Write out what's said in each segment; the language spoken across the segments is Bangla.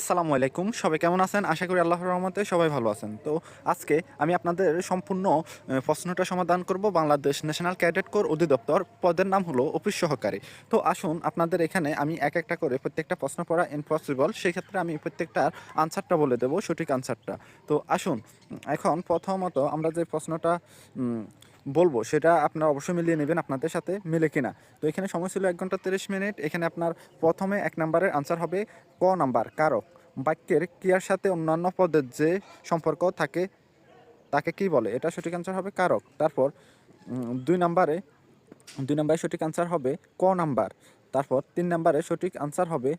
আসসালামু আলাইকুম। সবাই কেমন আছেন? আশা করি আল্লাহর রহমতে সবাই ভালো আছেন। তো আজকে আমি আপনাদের সম্পূর্ণ প্রশ্নটা সমাধান করব বাংলাদেশ ন্যাশনাল ক্যাডেট কোর অধিদপ্তর। পদের নাম হলো অফিস সহকারী। তো আসুন, আপনাদের এখানে আমি এক একটা করে প্রত্যেকটা প্রশ্ন পড়া ইম্পসিবল সেই ক্ষেত্রে আমি প্রত্যেকটার আনসারটা বলে দেবো, সঠিক আনসারটা তো আসুন, এখন প্রথমত আমরা যে প্রশ্নটা বলব, সেটা আপনারা অবশ্যই মিলিয়ে নেবেন আপনাদের সাথে মিলে কিনা। তো এখানে সময় ছিল এক ঘণ্টা তিরিশ মিনিট। এখানে আপনার প্রথমে এক নাম্বারের আনসার হবে ক নাম্বার, কারক। বাক্যের ক্রিয়ার সাথে অন্যান্য পদের যে সম্পর্ক থাকে, তাকে কি বলে? এটা সঠিক আনসার হবে কারক। তারপর দুই নাম্বারে দুই নাম্বারে সঠিক আনসার হবে ক নাম্বার। তারপর, তিন নাম্বারে সঠিক আনসার হবে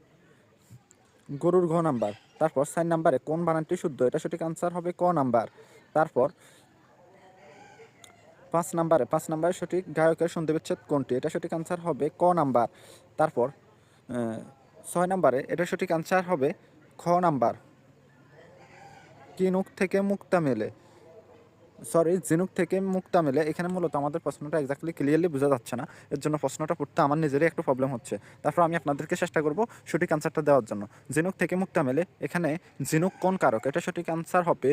গরুর ঘ নাম্বার। তারপর, চার নাম্বারে কোন বানানটি শুদ্ধ? এটা সঠিক আনসার হবে ক নাম্বার। তারপর পাঁচ নাম্বারে পাঁচ নাম্বারে সঠিক গায়কের সন্ধি বিচ্ছেদ কোনটি? এটা সঠিক আনসার হবে ক নাম্বার। তারপর ছয় নাম্বারে এটা সঠিক আনসার হবে খ নাম্বার। কিনুক থেকে মুক্তা মেলে। সরি, জিনুক থেকে মুক্তা মেলে। এখানে মূলত আমাদের প্রশ্নটা এক্স্যাক্টলি ক্লিয়ারলি বোঝা যাচ্ছে না। এর জন্য প্রশ্নটা পড়তে আমার নিজেরই একটু প্রবলেম হচ্ছে। তারপর আমি আপনাদেরকে চেষ্টা করব সঠিক আনসারটা দেওয়ার জন্য। জিনুক থেকে মুক্তা মেলে। এখানে জিনুক কোন কারক? এটা সঠিক আনসার হবে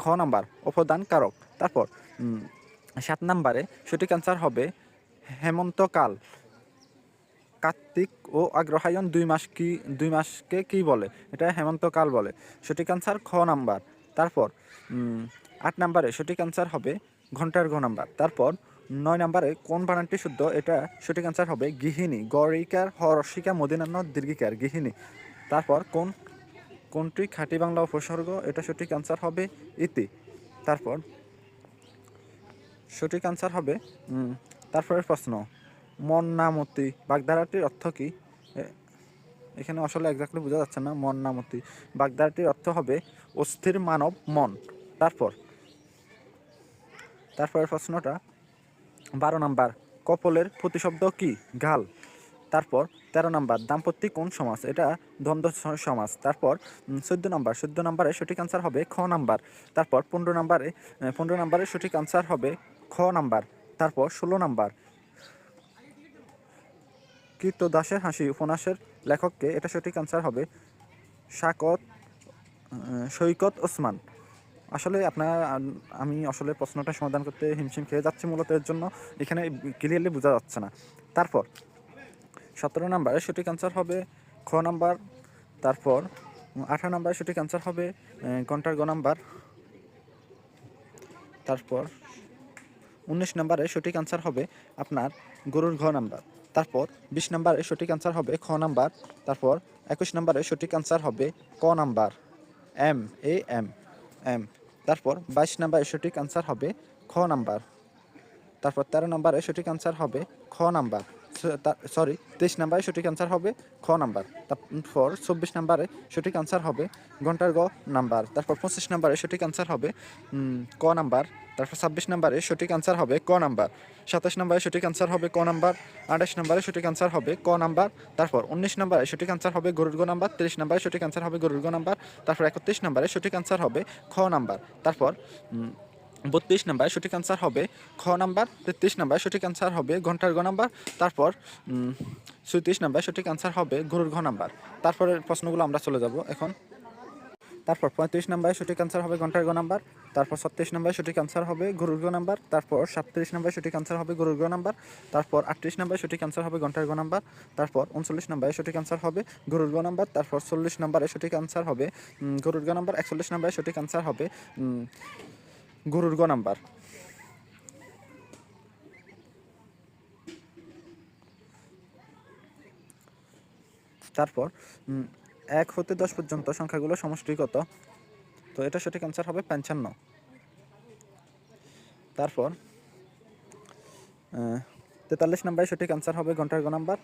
খ নাম্বার। অপদান কারক। তারপর সাত নাম্বারে সঠিক আনসার হবে, হেমন্তকাল। কার্তিক ও অগ্রহায়ণ দুই মাস কি, দুই মাসকে কি বলে? এটা হেমন্তকাল বলে। সঠিক আনসার খ নাম্বার। তারপর আট নাম্বারে সঠিক আনসার হবে ঘণ্টার ঘ নাম্বার। তারপর, নয় নাম্বারে কোন বানানটি শুদ্ধ? এটা সঠিক আনসার হবে গৃহিণী। গরিকার হরসিকা মদিনান্ন দীর্ঘিকার, গৃহিণী। তারপর, কোন, কোনটি খাঁটি বাংলা উপসর্গ? এটা সঠিক আনসার হবে ইতি। তারপর সঠিক আনসার হবে তারপরের প্রশ্ন, মন্নামতি বাগধারাটির অর্থ কি? এখানে আসলে এক্স্যাক্টলি বোঝা যাচ্ছে না মন মন্নামতি। বাগধারাটির অর্থ হবে অস্থির মানব মন। তারপর তারপরের প্রশ্নটা, বারো নাম্বার, কপলের প্রতিশব্দ কি? গাল। তারপর, তেরো নাম্বার দাম্পত্যিক কোন সমাজ? এটা দ্বন্দ্ব সমাজ। তারপর চোদ্দ নাম্বার, চোদ্দ নাম্বারে সঠিক আনসার হবে খ নাম্বার। তারপর, পনেরো নাম্বারে পনেরো নাম্বারে সঠিক আনসার হবে খ নাম্বার, তারপর ষোলো নাম্বার। কীর্ত দাসের হাসি উপন্যাসের লেখককে এটা সঠিক আনসার হবে শাকত সৈকত ওসমান। আসলে আপনার, আমি আসলে প্রশ্নটা সমাধান করতে হিমশিম খেয়ে যাচ্ছি মূলত এর জন্য, এখানে ক্লিয়ারলি বোঝা যাচ্ছে না। তারপর সতেরো নাম্বারে সঠিক আনসার হবে খ নাম্বার, তারপর আঠারো নাম্বারে সঠিক আনসার হবে ঘণ্টার গ নাম্বার, তারপর উনিশ নম্বরে সঠিক আনসার হবে আপনার গরুর ঘ নাম্বার। তারপর বিশ নম্বরে সঠিক আনসার হবে খ নাম্বার। তারপর একুশ নম্বরে সঠিক আনসার হবে ক number. M, A, M M. তারপর বাইশ নম্বরে সঠিক আনসার হবে খ নাম্বার। তারপর তেরো নম্বরে সঠিক আনসার হবে খ নাম্বার। সরি তেইশ নাম্বারে সঠিক আনসার হবে খ নাম্বার। তারপর চব্বিশ নাম্বারে সঠিক আনসার হবে ঘণ্টার গ নাম্বার। তারপর পঁচিশ নাম্বারে সঠিক আনসার হবে ক নাম্বার। তারপর ছাব্বিশ নাম্বারে সঠিক আনসার হবে ক নাম্বার। সাতাশ নাম্বারে সঠিক আনসার হবে ক নাম্বার। আঠাশ নাম্বারে সঠিক আনসার হবে ক নাম্বার। তারপর উনিশ নাম্বারে সঠিক আনসার হবে গরুর গ নাম্বার। তিরিশ নাম্বারে সঠিক আনসার হবে গরুর গ নাম্বার। তারপর একত্রিশ নাম্বারে সঠিক আনসার হবে খ নাম্বার। তারপর বত্রিশ নাম্বার সঠিক আনসার হবে খ নাম্বার তেত্রিশ নাম্বার সঠিক আনসার হবে ঘণ্টার গ নাম্বার তারপর চৌত্রিশ নাম্বার সঠিক আনসার হবে গরুর ঘ নাম্বার তারপরের প্রশ্নগুলো আমরা চলে যাব এখন তারপর পঁয়ত্রিশ নাম্বারে সঠিক আনসার হবে ঘণ্টার গ নাম্বার তারপর ছত্রিশ নাম্বারে সঠিক আনসার হবে গরুর গ নাম্বার তারপর সাতত্রিশ নাম্বারে সঠিক আনসার হবে গরুর গ নাম্বার তারপর আটত্রিশ নাম্বারে সঠিক আনসার হবে ঘণ্টার গ নাম্বার তারপর উনচল্লিশ নাম্বারে সঠিক আনসার হবে গরুর গ নাম্বার তারপর চল্লিশ নাম্বারে সঠিক আনসার হবে গরুর গ নাম্বার একচল্লিশ নাম্বারে সঠিক আনসার হবে গরুর গ নাম্বার। তারপর এক হতে দশ পর্যন্ত সংখ্যাগুলো সমষ্টিগত। তো এটা সঠিক আনসার হবে পঞ্চান্ন। তারপর তেতাল্লিশ নাম্বারে সঠিক আনসার হবে ঘণ্টার গ নাম্বার।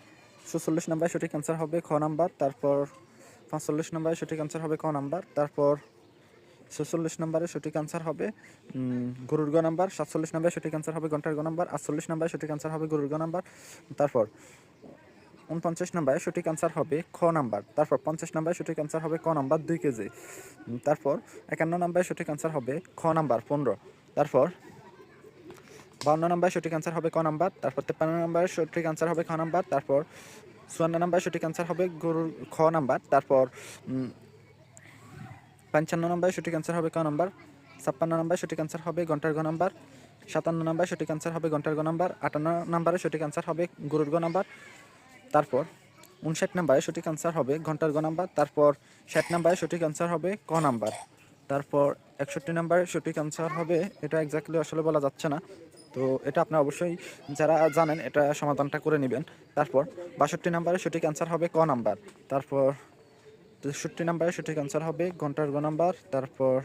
সুচল্লিশ নাম্বারে সঠিক আনসার হবে খ নাম্বার। তারপর, পাঁচচল্লিশ নাম্বারে সঠিক আনসার হবে ক নাম্বার। তারপর ছেচল্লিশ নম্বরে সঠিক আনসার হবে গরুর গ নাম্বার, সাতচল্লিশ নম্বরে সঠিক আনসার হবে ঘণ্টার গ নাম্বার, আটচল্লিশ নম্বরে সঠিক আনসার হবে গরুর গ নাম্বার, তারপর উনপঞ্চাশ নম্বরে সঠিক আনসার হবে খ নাম্বার, তারপর পঞ্চাশ নম্বরে সঠিক আনসার হবে ক নাম্বার দুই কেজি তারপর একান্ন নম্বরে সঠিক আনসার হবে খ নাম্বার পনেরো, তারপর বাউন্ন নম্বরে সঠিক আনসার হবে ক নাম্বার, তারপর তেপ্পান্ন নম্বরে সঠিক আনসার হবে খ নাম্বার, তারপর চুয়ান্ন নম্বরে সঠিক আনসার হবে গরুর খ নাম্বার, তারপর পঞ্চান্ন নম্বরে সঠিক অ্যান্সার হবে ক নম্বর? ছাপ্পান্ন নম্বরে সঠিক অ্যান্সার হবে ঘণ্টার গ নাম্বার। সাতান্ন নম্বরে সঠিক অ্যান্সার হবে ঘণ্টার গ নাম্বার। আটান্ন নম্বরে সঠিক অ্যান্সার হবে গরুর গ নাম্বার। তারপর উনষাট নম্বরে সঠিক অ্যান্সার হবে ঘণ্টার গ নাম্বার। তারপর ষাট নম্বরে সঠিক অ্যান্সার হবে ক নাম্বার। তারপর একষট্টি নম্বরে সঠিক অ্যান্সার হবে, এটা এক্স্যাক্টলি আসলে বলা যাচ্ছে না। তো এটা আপনারা অবশ্যই যারা জানেন, এটা সমাধানটা করে নেবেন। তারপর বাষট্টি নম্বরে সঠিক অ্যান্সার হবে ক নাম্বার। তারপর তেষট্টি নম্বরে সঠিক অ্যান্সার হবে, ঘণ্টার গ নাম্বার, তারপর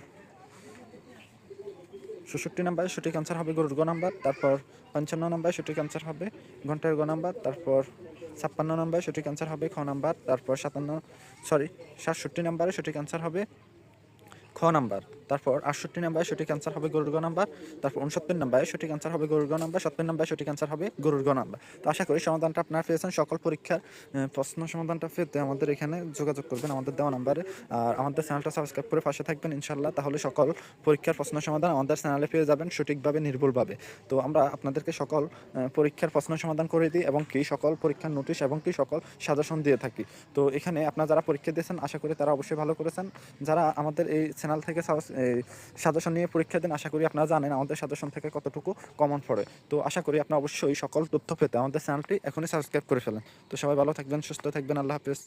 ষষট্টি নম্বরে সঠিক অ্যান্সার হবে, গরুর গ নাম্বার, তারপর পঞ্চান্ন নম্বরে সঠিক অ্যান্সার হবে, ঘণ্টার গ নাম্বার, তারপর ছাপ্পান্ন নাম্বারে সঠিক অ্যান্সার হবে, খ নাম্বার, তারপর সাতান্ন সরি সাতষট্টি নাম্বারে সঠিক অ্যান্সার হবে খ নাম্বার। তারপর আটষট্টি নম্বরে সঠিক অ্যান্সার হবে গরুর গ নাম্বার। তারপর উনসত্তর নম্বরে সঠিক অ্যান্সার হবে গরুর গ নাম্বার। সত্তর নম্বরে সঠিক অ্যান্সার হবে গরুর গ নাম্বার। তো আশা করি সমাধানটা আপনারা পেয়েছেন। সকল পরীক্ষার প্রশ্ন সমাধানটা পেতে আমাদের এখানে যোগাযোগ করবেন আমাদের দেওয়া নাম্বারে। আর আমাদের চ্যানেলটা সাবস্ক্রাইব করে পাশে থাকবেন ইনশাল্লাহ তাহলে সকল পরীক্ষার প্রশ্ন সমাধান আমাদের চ্যানেলে পেয়ে যাবেন সঠিকভাবে, নির্ভুলভাবে। তো আমরা আপনাদেরকে সকল পরীক্ষার প্রশ্ন সমাধান করে দিই এবং কি সকল পরীক্ষার নোটিশ এবং কি সকল সাজেশন দিয়ে থাকি। তো এখানে আপনারা যারা পরীক্ষা দিয়েছেন, আশা করি তারা অবশ্যই ভালো করেছেন। যারা আমাদের এই চ্যানেল থেকে সাজেশন নিয়ে পরীক্ষা দিন। আশা করি আপনারা জানেন আমাদের সাজেশন থেকে কতটুকু কমন পড়ে। তো আশা করি আপনারা অবশ্যই সকল তথ্য পেতে আমাদের চ্যানেলটি এখনই সাবস্ক্রাইব করে ফেলেন। তো সবাই ভালো থাকবেন, সুস্থ থাকবেন, আল্লাহ হাফেজ।